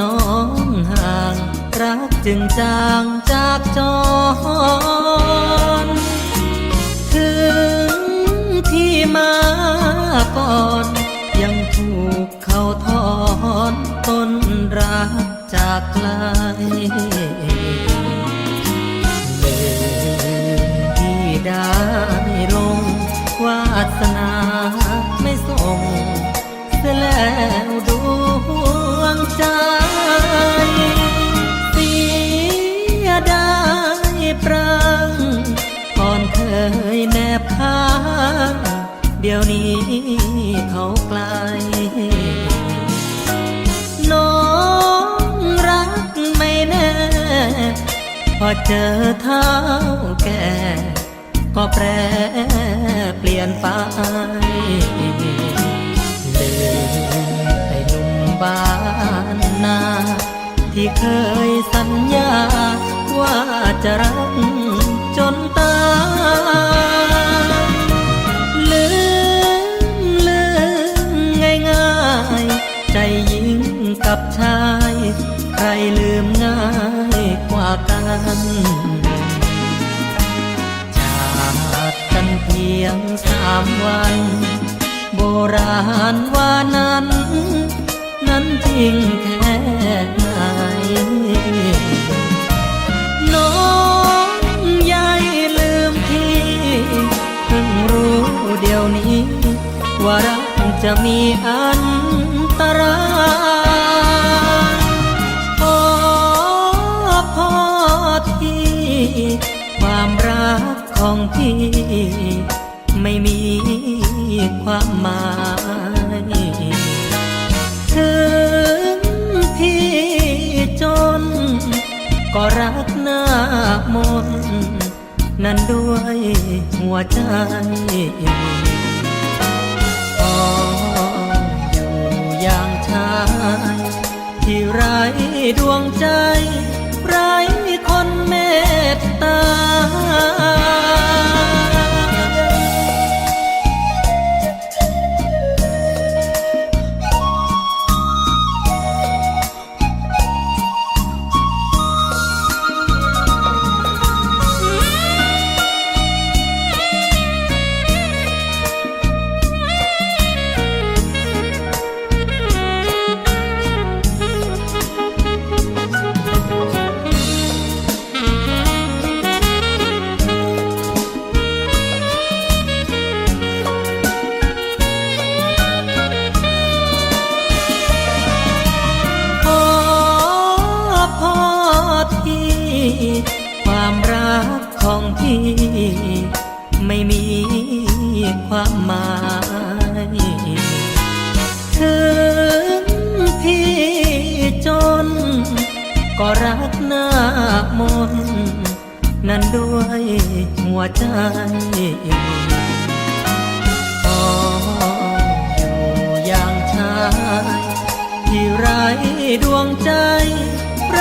น้องห่าง รักจึงจางจากจร ถึงที่มาก่อน อเจอเท้าแก่ ก็แปรเปลี่ยนไปลืมไอ้หนุ่มบ้านนา ที่เคยสัญญา ว่าจะรักจนตายลืมลืมง่ายๆ ใจยิงกับชาย ใครลืมง่ายกว่ากันจากกันเพียงสามวัน โบราณว่านั้น นั้นจริงแค่ไหนน้องยายลืมพี่เพิ่งรู้เดี๋ยวนี้ ว่ารักจะมีอันตราย ความรักของพี่ ไม่มีความหมายถึงพี่จน ก็รักหน้ามนนั้นด้วยหัวใจขออยู่อย่างชายที่ไรดวงใจ ของพี่ ไม่มีความหมายถึงพี่จน ก็รักหน้ามน นั้นด้วยหัวใจขออยู่อย่างชายที่ไรดวงใจไร